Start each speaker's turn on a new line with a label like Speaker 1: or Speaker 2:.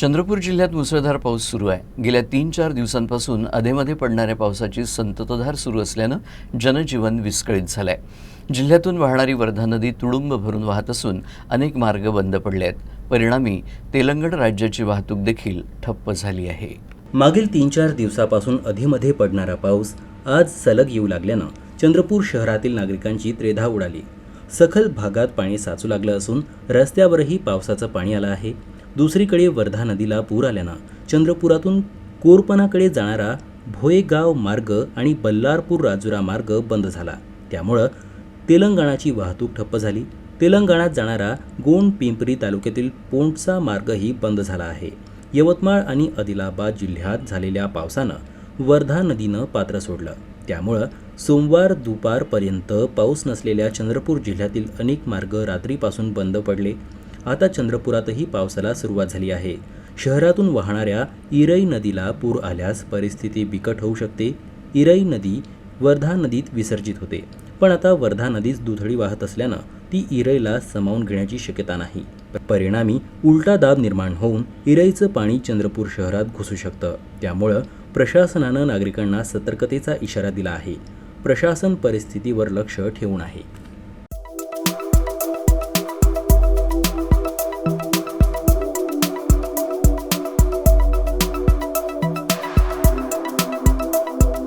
Speaker 1: चंद्रपूर जिल्ह्यात मुसळधार पाऊस सुरू आहे. गेल्या तीन चार दिवसांपासून अधेमध्ये पडणाऱ्या पावसाची संततधार सुरू असल्यानं जनजीवन विस्कळीत झालं आहे जिल्ह्यातून वाहणारी वर्धा नदी तुडुंब भरून वाहत असून अनेक मार्ग बंद पडले आहेत. परिणामी तेलंगण राज्याची वाहतूक देखील ठप्प झाली आहे.
Speaker 2: मागील तीन चार दिवसापासून अधेमध्ये पडणारा पाऊस आज सलग येऊ लागल्यानं चंद्रपूर शहरातील नागरिकांची त्रेधा उडाली. सखल भागात पाणी साचू लागलं असून रस्त्यावरही पावसाचं पाणी आलं आहे. दुसरीकडे वर्धा नदीला पूर आल्यानं चंद्रपुरातून कोरपणाकडे जाणारा भोयगाव मार्ग आणि बल्लारपूर राजुरा मार्ग बंद झाला. त्यामुळं तेलंगणाची वाहतूक ठप्प झाली. तेलंगणात जाणारा गोंड पिंपरी तालुक्यातील पोंटचा मार्गही बंद झाला आहे. यवतमाळ आणि आदिलाबाद जिल्ह्यात झालेल्या पावसानं वर्धा नदीनं पात्र सोडलं. त्यामुळं सोमवार दुपारपर्यंत पाऊस नसलेल्या चंद्रपूर जिल्ह्यातील अनेक मार्ग रात्रीपासून बंद पडले. आता चंद्रपुरातही पावसाला सुरुवात झाली आहे. शहरातून वाहणाऱ्या इरई नदीला पूर आल्यास परिस्थिती बिकट होऊ शकते. इरई नदी वर्धा नदीत विसर्जित होते. पण आता वर्धा नदीच दुथडी वाहत असल्यानं ती इरईला समावून घेण्याची शक्यता नाही. परिणामी उलटा दाब निर्माण होऊन इरईचं पाणी चंद्रपूर शहरात घुसू शकतं. त्यामुळं प्रशासनानं नागरिकांना सतर्कतेचा इशारा दिला आहे. प्रशासन परिस्थितीवर लक्ष ठेवून आहे.